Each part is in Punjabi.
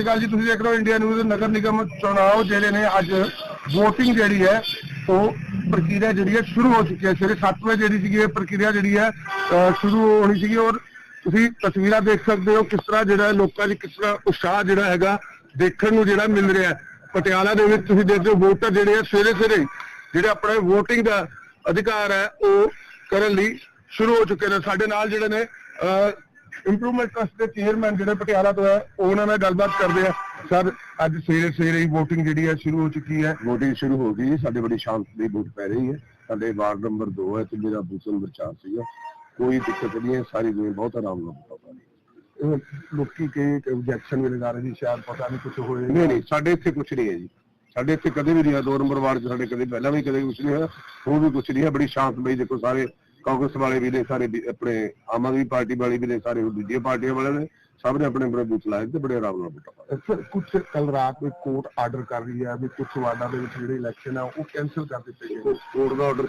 ਸ਼੍ਰੀ ਅਕਾਲ ਜੀ, ਤੁਸੀਂ ਦੇਖ ਰਹੇ ਹੋ ਇੰਡੀਆ ਨਿਊਜ਼ ਨਗਰ ਨਿਗਮ ਚੁਣਾਵ ਜਿਹੜੇ ਨੇ ਅੱਜ VOTING ਜਿਹੜੀ ਹੈ, ਉਹ ਪ੍ਰਕਿਰਿਆ ਜਿਹੜੀ ਹੈ ਸ਼ੁਰੂ ਹੋ ਚੁੱਕੀ ਹੈ। ਸਵੇਰੇ 7 ਵਜੇ ਜਿਹੜੀ ਸੀਗੀ ਇਹ ਪ੍ਰਕਿਰਿਆ ਜਿਹੜੀ ਹੈ ਸ਼ੁਰੂ ਹੋਣੀ ਸੀਗੀ ਔਰ ਤੁਸੀਂ ਤਸਵੀਰਾਂ ਦੇਖ ਸਕਦੇ ਹੋ ਕਿਸ ਤਰ੍ਹਾਂ ਜਿਹੜਾ ਲੋਕਾਂ ਦੀ ਕਿਸ ਤਰ੍ਹਾਂ ਉਤਸ਼ਾਹ ਜਿਹੜਾ ਹੈਗਾ ਦੇਖਣ ਨੂੰ ਜਿਹੜਾ ਮਿਲ ਰਿਹਾ ਪਟਿਆਲਾ ਦੇ ਵਿੱਚ ਤੁਸੀਂ ਦੇਖਦੇ ਹੋ ਵੋਟਰ ਜਿਹੜੇ ਆ ਸਵੇਰੇ ਸਵੇਰੇ ਜਿਹੜੇ ਆਪਣੇ VOTING ਦਾ ਅਧਿਕਾਰ ਹੈ, ਉਹ ਕਰਨ ਲਈ ਸ਼ੁਰੂ ਹੋ ਚੁੱਕੇ ਨੇ। ਸਾਡੇ ਨਾਲ ਜਿਹੜੇ ਨੇ ਇੰਪਰੂਵਮੈਂਟ ਟਰਸਟ ਦੇ ਚੇਅਰਮੈਨ ਜਿਹੜੇ ਪਟਿਆਲਾ ਤੋਂ ਹੈ ਉਹ ਉਹਨਾਂ ਨਾਲ ਗੱਲਬਾਤ ਕਰਦੇ ਆ। ਸਰ ਅੱਜ ਸਵੇਰੇ ਸਵੇਰੇ ਹੀ VOTING ਜਿਹੜੀ ਹੈ ਸ਼ੁਰੂ ਹੋ ਚੁੱਕੀ ਹੈ। ਵੋਟਿੰਗ ਸ਼ੁਰੂ ਹੋ ਗਈ। ਸਾਡੇ ਬੜੀ ਸ਼ਾਂਤੀ ਵੋਟ ਪੈ ਰਹੀ ਹੈ। ਸਾਡੇ ਵਾਰਡ ਨੰਬਰ 2 ਹੈ ਤੇ ਮੇਰਾ ਬੂਥ ਨੰਬਰ 4 ਸੀਗਾ। ਕੋਈ ਦਿੱਕਤ ਨਹੀਂ ਹੈ। ਸਾਰੀ ਦੁਨੀਆ ਬਹੁਤ ਆਰਾਮ ਨਾਲ ਵੋਟਾਂ ਪਾ ਰਹੀ ਹੈ। ਅਹ ਲੋਕੀ ਕਈ ਆਬਜੈਕਸ਼ਨ ਵੀ ਲਗਾ ਰਹੇ ਸੀ ਸ਼ਾਇਦ ਪਤਾ ਨਹੀਂ ਕੁਝ ਹੋਏ ਨਹੀਂ ਨਹੀਂ। ਸਾਡੇ ਇੱਥੇ ਕੁਝ ਨਹੀਂ ਹੈ ਜੀ। ਸਾਡੇ ਇੱਥੇ ਕਦੇ ਵੀ ਨਹੀਂ ਹੈ। 2 ਨੰਬਰ ਵਾਰਡ 'ਚ ਸਾਡੇ ਕਦੇ ਪਹਿਲਾਂ ਵੀ ਕਦੇ ਕੁਝ ਨਹੀਂ ਹੋਇਆ। ਹੁਣ ਵੀ ਕੁਝ ਨਹੀਂ ਹੈ। ਬੜੀ ਸ਼ਾਂਤਮਈ ਦੇਖੋ ਸਾਰੇ ਕਾਂਗਰਸ ਵਾਲੇ ਵੀ ਨੇ ਸਾਰੇ ਵੀ ਆਪਣੇ ਆਮ ਆਦਮੀ ਪਾਰਟੀ ਵਾਲੇ ਵੀ ਨੇ ਸਾਰੇ ਦੂਜੀਆਂ ਪਾਰਟੀਆਂ ਵਾਲੇ ਨੇ ਸਭ ਨੇ ਆਪਣੇ ਆਪਣੇ ਬੂਥ ਲਾਏ ਤੇ ਬੜੇ ਆਰਾਮ ਨਾਲ ਵੋਟਾਂ ਪਾ ਸਰ ਕੁਝ ਕੱਲ ਰਾਤ ਨੂੰ ਕੋਰਟ ਆਰਡਰ ਕਰ ਰਹੀ ਹੈ ਵੀ ਕੁਝ ਵਾਰਡਾਂ ਦੇ ਵਿੱਚ ਜਿਹੜੇ ਇਲੈਕਸ਼ਨ ਆ ਉਹ ਕੈਨਸਲ ਕਰ ਦਿੱਤੇ ਗਏ ਕੋਰਟ ਦਾ ਆਰਡਰ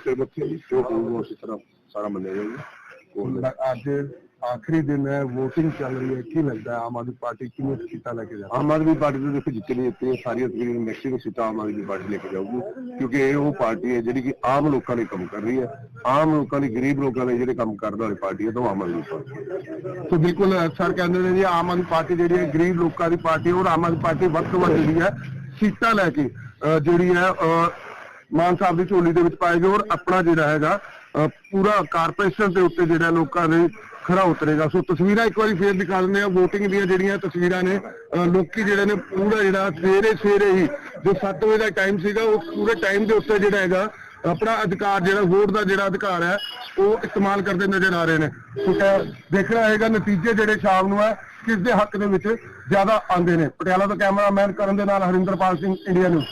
ਜੀ ਜੋ ਹੋਊਗਾ ਉਸੇ ਤਰ੍ਹਾਂ ਸਾਰਾ ਮੰਨਿਆ ਜਾਊਗਾ। ਕੋਰਟ ਦਾ ਅੱਜ ਆਖਰੀ ਦਿਨ ਹੈ, VOTING ਚੱਲ ਰਹੀ ਹੈ, ਕੀ ਲੱਗਦਾ ਆਮ ਆਦਮੀ ਪਾਰਟੀ ਕਿਵੇਂ ਸੀਟਾਂ ਲੈ ਕੇ ਜਾ ਆਮ ਆਦਮੀ ਪਾਰਟੀ ਦੇ ਦੇਖੋ ਜਿੱਤਣੀ ਜਿੱਤਣੀ ਸਾਰੀਆਂ ਤਕਰੀਬਨ ਮੈਕਸਿਮਮ ਸੀਟਾਂ ਆਮ ਆਦਮੀ ਪਾਰਟੀ ਲੈ ਕੇ ਜਾਊਗੀ, ਕਿਉਂਕਿ ਇਹ ਉਹ ਪਾਰਟੀ ਹੈ ਜਿਹੜੀ ਕਿ ਆਮ ਲੋਕਾਂ ਲਈ ਕੰਮ ਕਰ ਰਹੀ ਹੈ, ਆਮ ਲੋਕਾਂ ਲਈ, ਗਰੀਬ ਲੋਕਾਂ ਲਈ ਜਿਹੜੇ ਕੰਮ ਕਰਨ ਵਾਲੀ ਪਾਰਟੀ ਹੈ, ਤਾਂ ਆਮ ਆਦਮੀ ਪਾਰਟੀ ਸੋ ਬਿਲਕੁਲ ਸਰ ਕਹਿੰਦੇ ਨੇ ਜੀ, ਆਮ ਆਦਮੀ ਪਾਰਟੀ ਜਿਹੜੀ ਹੈ, ਗਰੀਬ ਲੋਕਾਂ ਦੀ ਪਾਰਟੀ ਹੈ, ਔਰ ਆਮ ਆਦਮੀ ਪਾਰਟੀ ਵੱਧ ਤੋਂ ਵੱਧ ਜਿਹੜੀ ਹੈ, ਸੀਟਾਂ ਲੈ ਕੇ, ਅਹ, ਜਿਹੜੀ ਹੈ, ਅਹ, ਮਾਨ ਸਾਹਿਬ ਦੀ ਝੋਲੀ ਦੇ ਵਿੱਚ ਪਾਏਗੀ ਔਰ ਆਪਣਾ ਜਿਹੜਾ ਹੈਗਾ ਪੂਰਾ ਕਾਰਪੋਰੇਸ਼ਨ ਦੇ ਉੱਤੇ ਜਿਹੜਾ ਲੋਕਾਂ ਦੇ ਖਰਾ ਉਤਰੇਗਾ। ਸੋ ਤਸਵੀਰਾਂ ਇੱਕ ਵਾਰੀ ਫੇਰ ਦਿਖਾ ਦਿੰਦੇ ਆ VOTING ਦੀਆਂ ਜਿਹੜੀਆਂ ਤਸਵੀਰਾਂ ਨੇ, ਅਹ ਲੋਕੀ ਜਿਹੜੇ ਨੇ ਪੂਰਾ ਜਿਹੜਾ ਸਵੇਰੇ ਸਵੇਰੇ ਹੀ ਜੋ 7 ਵਜੇ ਦਾ ਟਾਈਮ ਸੀਗਾ ਉਸ ਪੂਰੇ ਟਾਈਮ ਦੇ ਉੱਤੇ ਜਿਹੜਾ ਹੈਗਾ, ਆਪਣਾ ਅਧਿਕਾਰ ਜਿਹੜਾ ਵੋਟ ਦਾ ਜਿਹੜਾ ਅਧਿਕਾਰ ਹੈ, ਉਹ ਇਸਤੇਮਾਲ ਕਰਦੇ ਨਜ਼ਰ ਆ ਰਹੇ ਨੇ। ਸੋ ਖੈਰ, ਦੇਖਣਾ ਹੈਗਾ ਨਤੀਜੇ ਜਿਹੜੇ ਸ਼ਾਮ ਨੂੰ ਹੈ ਕਿਸ ਦੇ ਹੱਕ ਦੇ ਵਿੱਚ ਜ਼ਿਆਦਾ ਆਉਂਦੇ ਨੇ। ਪਟਿਆਲਾ ਤੋਂ ਕੈਮਰਾਮੈਨ ਕਰਨ ਦੇ ਨਾਲ ਹਰਿੰਦਰਪਾਲ ਸਿੰਘ ਇੰਡੀਆ ਨਿਊਜ਼